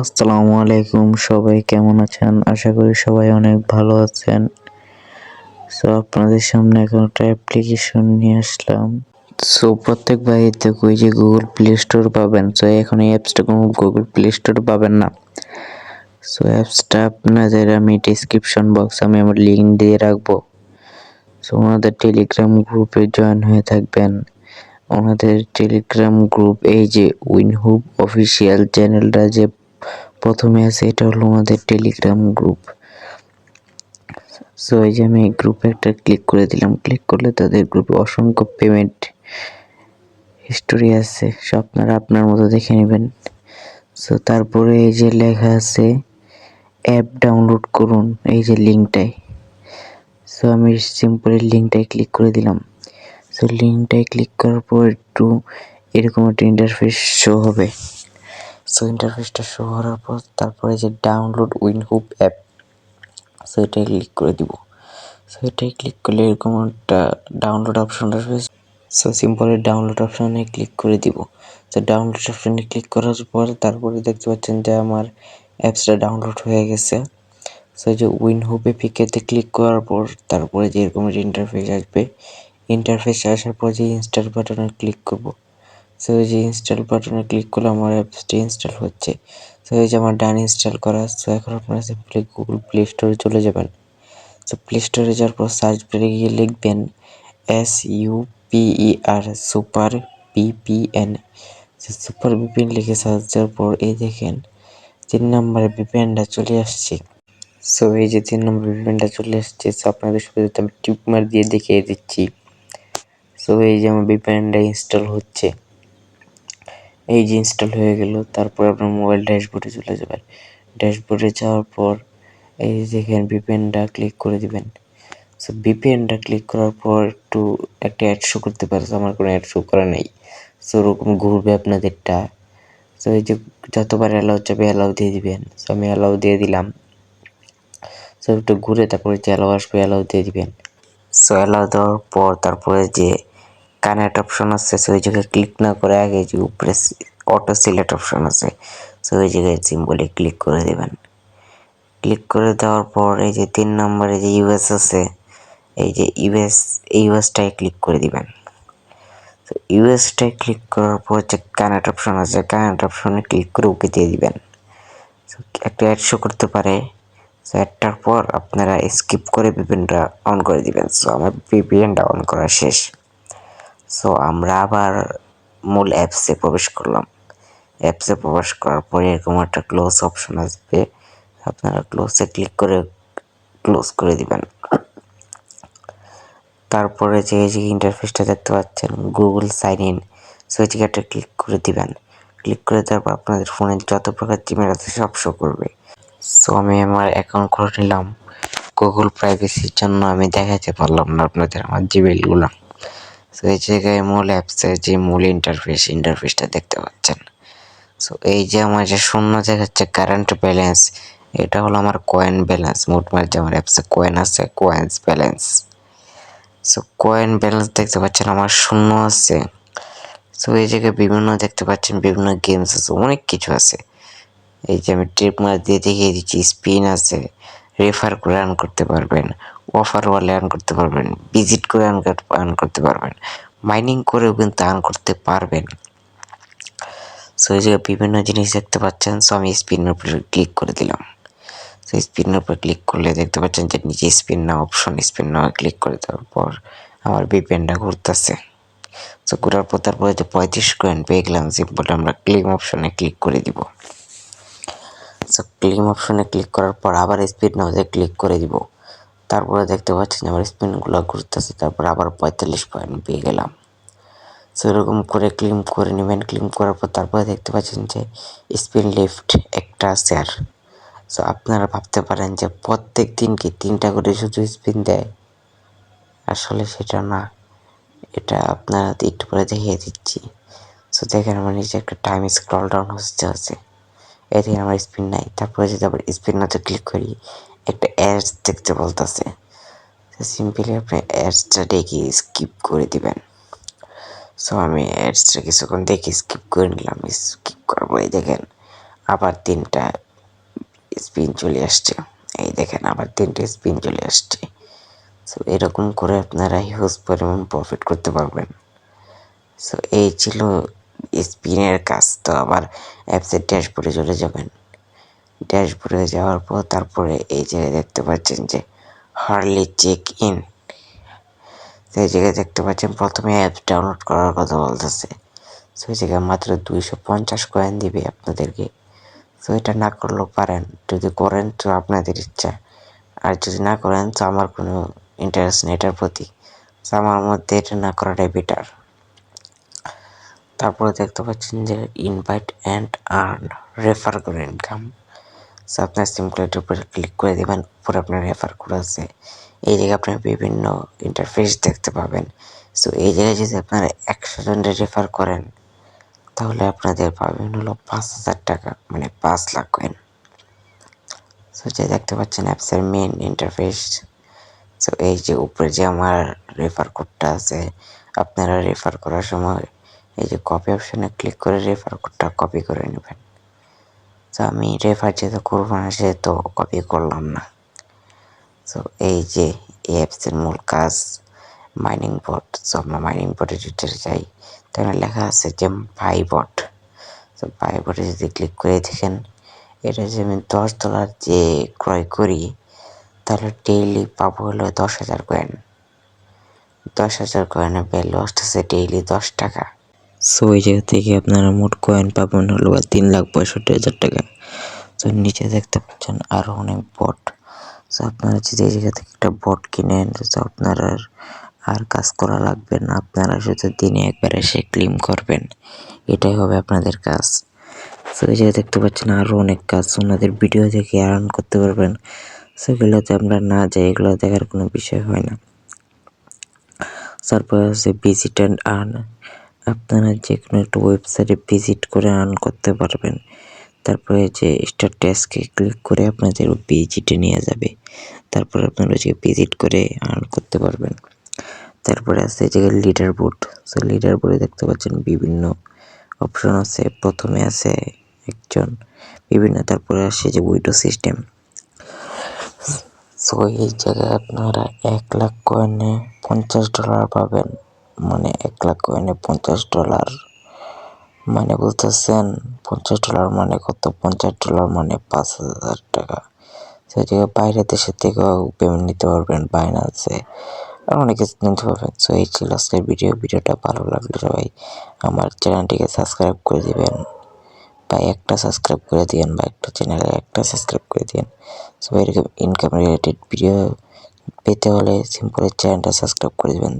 আসসালামু আলাইকুম, সবাই কেমন আছেন? আশা করি সবাই অনেক ভালো আছেন। সো আপনাদের সামনে এখন একটা অ্যাপ্লিকেশন নিয়ে আসলাম। সো প্রত্যেক বাড়িতে কই যে গুগল প্লে স্টোর পাবেন। সো এখন এই অ্যাপসটা কোনো গুগল প্লে স্টোর পাবেন না। সো অ্যাপসটা আপনাদের আমি ডিসক্রিপশন বক্স আমি আমার লিঙ্ক দিয়ে রাখব। সো ওনাদের টেলিগ্রাম গ্রুপে জয়েন হয়ে থাকবেন। ওনাদের টেলিগ্রাম গ্রুপ এই যে উইনহুব অফিসিয়াল চ্যানেলটা যে প্রথমে আছে, এটা হলো আমাদের টেলিগ্রাম গ্রুপ সো এই যে আমি এই গ্রুপে একটা ক্লিক করে দিলাম। ক্লিক করলে তাদের গ্রুপে অসংখ্য পেমেন্ট হিস্টোরি আছে। সো, আপনারা আপনার মতো দেখে নেবেন। সো তারপরে এই যে লেখা আছে অ্যাপ ডাউনলোড করুন, এই যে লিঙ্কটায় সো আমি সিম্পলি লিঙ্কটায় ক্লিক করে দিলাম। সো লিঙ্কটায় ক্লিক করার পর একটু এরকম একটা ইন্টারফেস শো হবে। সো ইন্টারফেসটা শো হওয়ার পর তারপরে যে ডাউনলোড উইনহুপ অ্যাপ সো এটাই ক্লিক করে দিব। সো এটাই ক্লিক করলে এরকম একটা ডাউনলোড অপশন আসবে। সো সিম্পলি ডাউনলোড অপশনে ক্লিক করে দিব। তো ডাউনলোড অপশনে ক্লিক করার পর তারপরে দেখতে পাচ্ছেন যে আমার অ্যাপসটা ডাউনলোড হয়ে গেছে। সো যে উইনহুপ এপিকেতে ক্লিক করার পর তারপরে যে এরকম একটা ইন্টারফেস আসবে ইন্টারফেস আসার পর যে ইনস্টল বাটনে ক্লিক করব। সো এই যে ইনস্টল বাটনে ক্লিক করলে আমার অ্যাপসটি ইনস্টল হচ্ছে। সো এই যে আমার ডান ইনস্টল করা। সো এখন আপনারা সিম্পলি গুগল প্লে স্টোরে চলে যাবেন। সো প্লে স্টোরে যাওয়ার পর সার্চ বারে গিয়ে লিখবেন S U P E R super VPN super VPN লিখে সার্চ দেওয়ার পর এই দেখেন, তিন নম্বরে বিপিএনটা চলে আসছে। সো এই যে তিন নম্বর বিপিএনটা চলে আসছে। সো আপনাদের সুবিধাতে আমি টিপ মার দিয়ে দেখিয়ে দিচ্ছি। সো এই যে আমার বিপিএনটা ইনস্টল হচ্ছে। এই যে ইনস্টল হয়ে গেল, তারপর আপনার মোবাইল ড্যাশবোর্ডে চলে যাবেন। ড্যাশবোর্ডে যাওয়ার পর, এই দেখেন বিপিএনটা ক্লিক করে দিবেন। সো বিপিএনটা ক্লিক করার পর একটু একটা অ্যাড শো করতে পারে আমার কোনো অ্যাড শো করা নেই। সো ওরকম ঘুরবে আপনাদেরটা। সো এই যে যতবার অ্যালাউ যাবে অ্যালাউ দিয়ে দিবেন। সো আমি অ্যালাউ দিয়ে দিলাম। সো একটু ঘুরে তারপরে যে অ্যালাউ আসবে অ্যালাউ দিয়ে দিবেন। সো অ্যালাউ দেওয়ার পর তারপরে যে কানেক্ট অপশন আছে সো ওই জায়গায় ক্লিক না করে আগে যে উপরে অটো সিলেক্ট অপশন আছে সো ওই জায়গায় সিম্বলে ক্লিক করে দেবেন। ক্লিক করে দেওয়ার পর এই যে তিন নম্বরে যে ইউএস আছে, এই যে ইউএস এই ইউএসটায় ক্লিক করে দিবেন। তো ইউএসটায় ক্লিক করার পর যে কানেক্ট অপশন আছে কানেক্ট অপশনে ক্লিক করে ওকে দিয়ে দিবেন। একটা অ্যাড শো করতে পারে সো অ্যাডটার পর আপনারা স্কিপ করে ভিপিএনটা অন করে দিবেন। সো আমার ভিপিএনটা অন করা শেষ। সো আমরা আবার মূল অ্যাপসে প্রবেশ করলাম। অ্যাপসে প্রবেশ করার পরে এরকম একটা ক্লোজ অপশন আসবে। আপনারা ক্লোজে ক্লিক করে ক্লোজ করে দিবেন। তারপরে যে যে ইন্টারফেসটা দেখতে পাচ্ছেন গুগল সাইন ইন সো এই জায়গাটা ক্লিক করে দিবেন। ক্লিক করে দেওয়ার পর আপনাদের ফোনে যত প্রকার জিমেল আছে সব শো করবে। সো আমি আমার অ্যাকাউন্ট করে নিলাম। গুগল প্রাইভেসির জন্য আমি দেখাতে পারলাম না আপনাদের আমার জিমেলগুলো সো এই জায়গায় মূল অ্যাপসের যে মূল ইন্টারফেস ইন্টারফেসটা দেখতে পাচ্ছেন। সো এই যে আমার যে শূন্য দেখাচ্ছে কারেন্ট ব্যালেন্স এটা হলো আমার কয়েন ব্যালেন্স মোটমাট যে আমার অ্যাপসে কয়েন আছে coins balance so coin balance দেখতে পাচ্ছেন আমার শূন্য আছে। সো এই জায়গায় বিভিন্ন দেখতে পাচ্ছেন বিভিন্ন গেমস আছে, অনেক কিছু আছে। এই যে আমি ট্রিপ মার দিয়ে দেখিয়ে দিচ্ছি স্পিন আছে। রেফার করে আর্ন করতে পারবেন অফার ওয়ালে আর্ন করতে পারবেন ভিজিট করে আর্ন আর্ন করতে পারবেন মাইনিং করেও কিন্তু আর্ন করতে পারবেন। সো এই জায়গায় বিভিন্ন জিনিস দেখতে পাচ্ছেন সো আমি স্পিনের উপরে ক্লিক করে দিলাম। সো স্পিনের উপরে ক্লিক করলে দেখতে পাচ্ছেন যে নিচে স্পিন না অপশন স্পিন না ক্লিক করে দেওয়ার পর আমার বিপেনটা ঘুরতেছে। সো ঘোরার পর তারপরে যে পঁয়ত্রিশ কয়েন পেয়ে গেলাম সিম্পল আমরা ক্লেম অপশনে ক্লিক করে দিব। সো ক্লেম অপশনে ক্লিক করার পর আবার স্পিড নাওতে ক্লিক করে দিব। তারপরে দেখতে পাচ্ছেন আমার স্পিনগুলো ঘুরতেছে, তারপর আবার পঁয়তাল্লিশ পয়েন্ট পেয়ে গেলাম। সো এরকম করে ক্লিম করে নেবেন। ক্লিম করার পর তারপরে দেখতে পাচ্ছেন যে স্পিন লিফট একটা শেয়ার সো আপনারা ভাবতে পারেন যে প্রত্যেক দিন কি তিনটা করে শুধু স্পিন দেয়? আসলে সেটা না। এটা আপনারা একটু পরে দেখিয়ে দিচ্ছি। সো দেখেন আমার নিচে একটা টাইম স্ক্রল ডাউন হচ্ছে আছে এদিকে আমার স্পিন নাই। তারপরে যদি আবার স্পিন নাতে ক্লিক করি, একটা অ্যাডস দেখতে বলতেছে। সিম্পলি আপনি অ্যাডসটা দেখে স্কিপ করে দিবেন। সো আমি অ্যাডসটা কিছুক্ষণ দেখে স্কিপ করে নিলাম। স্কিপ করার পরে দেখেন আবার তিনটা স্পিন চলে আসছে। এই দেখেন আবার তিনটে স্পিন চলে আসছে। সো এরকম করে আপনারা হিউজ পরিমাণ প্রফিট করতে পারবেন। সো এই ছিল স্পিনের কাজ তো আবার অ্যাপসের ড্যাশবোর্ডে চলে যাবেন। ড্যাশবোর্ডে যাওয়ার পর তারপরে এই জায়গায় দেখতে পাচ্ছেন যে হার্লি চেক ইন। সেই জায়গায় দেখতে পাচ্ছেন প্রথমে অ্যাপ ডাউনলোড করার কথা বলতেছে। সো এই জায়গায় মাত্র দুইশো পঞ্চাশ কয়েন দিবে আপনাদেরকে। তো এটা না করলেও পারেন। যদি করেন তো আপনাদের ইচ্ছা। আর যদি না করেন তো আমার কোনো ইন্টারেস্ট নেই এটার প্রতি। তো আমার মধ্যে এটা না করাটাই বেটার তারপরে দেখতে পাচ্ছেন যে ইনভাইট অ্যান্ড আর্ন রেফার করে ইনকাম সো আপনার সিম কার্ডের উপরে ক্লিক করে দেবেন, উপরে আপনার রেফার কোড আছে। এই জায়গায় আপনার বিভিন্ন ইন্টারফেস দেখতে পাবেন। সো এই জায়গায় যদি আপনারা একশো জনের রেফার করেন, তাহলে আপনাদের পাবেন হলো পাঁচ হাজার টাকা মানে পাঁচ লাখ কয়েন সো যে দেখতে পাচ্ছেন অ্যাপসের মেন ইন্টারফেস সো এই যে উপরে যে আমার রেফার কোডটা আছে, আপনারা রেফার করার সময় এই যে কপি অপশানে ক্লিক করে রেফার কোডটা কপি করে নেবেন। তো আমি রেফার যেহেতু করব না, সেহেতু কপি করলাম না। তো এই যে এই অ্যাপসের মূল কাজ মাইনিং বট সো আমরা মাইনিং বটে ডিটেলে যাই। তো এখানে লেখা আছে যে ভাই বট তো ভাই বটে যদি ক্লিক করে দেখেন, এটা যে আমি দশ ডলার যে ক্রয় করি, তাহলে ডেইলি পাবো হলো দশ হাজার কয়েন দশ হাজার কয়েনের ভ্যালু আসতেছে ডেইলি দশ টাকা। সো এই জায়গা থেকে আপনারা মোট কয়েন পাবেন হলো তিন লাখ পঁয়ষট্টি হাজার টাকা। তো নিচে দেখতে পাচ্ছেন আরও অনেক বট সো আপনারা যদি এই জায়গা থেকে একটা বট কিনেন তো আপনার আর কাজ করা লাগবে না। আপনারা শুধু দিনে একবার এসে ক্লিম করবেন। এটাই হবে আপনাদের কাজ। সো এই জায়গায় দেখতে পাচ্ছেন আরও অনেক কাজ। ওনাদের ভিডিও দেখে আর্ন করতে পারবেন। সেগুলোতে আমরা না যাই, এগুলো দেখার কোনো বিষয় হয় না। তারপর আছে ভিজিট অ্যান্ড আর্ন আপনারা যে কোনো একটা ওয়েবসাইটে ভিজিট করে আর্ন করতে পারবেন। তারপরে যে স্টার ট্যাক্সকে ক্লিক করে আপনাদের ভিজিটে নিয়ে যাবে। তারপরে আপনারা যে ভিজিট করে আর্ন করতে পারবেন। তারপরে আছে যে লিডার বোর্ড সো লিডার বোর্ডে দেখতে পাচ্ছেন বিভিন্ন অপশন আছে। প্রথমে আছে একজন, বিভিন্ন তারপরে আসে যে উইডো সিস্টেম সো এই জায়গায় আপনারা এক লাখ কয়েনে পঞ্চাশ ডলার পাবেন। মানে এক লাখ কয়েনে পঞ্চাশ ডলার মানে বলতেছেন পঞ্চাশ ডলার মানে কত? পঞ্চাশ ডলার মানে পাঁচ হাজার টাকা। সেই জায়গায় বাইরে দেশের থেকেও পেমেন্ট নিতে পারবেন বাইনান্সে আর অনেক কিছু নিতে পারবেন সো এই ছিল আজকের ভিডিও ভিডিওটা ভালো লাগলে সবাই আমার চ্যানেলটিকে সাবস্ক্রাইব করে দিবেন। বা একটা সাবস্ক্রাইব করে দিবেন বা একটা চ্যানেলে একটা সাবস্ক্রাইব করে দিন সো এরকম ইনকাম রিলেটেড ভিডিও পেতে হলে সিম্পল চ্যানেলটা সাবস্ক্রাইব করে দেবেন।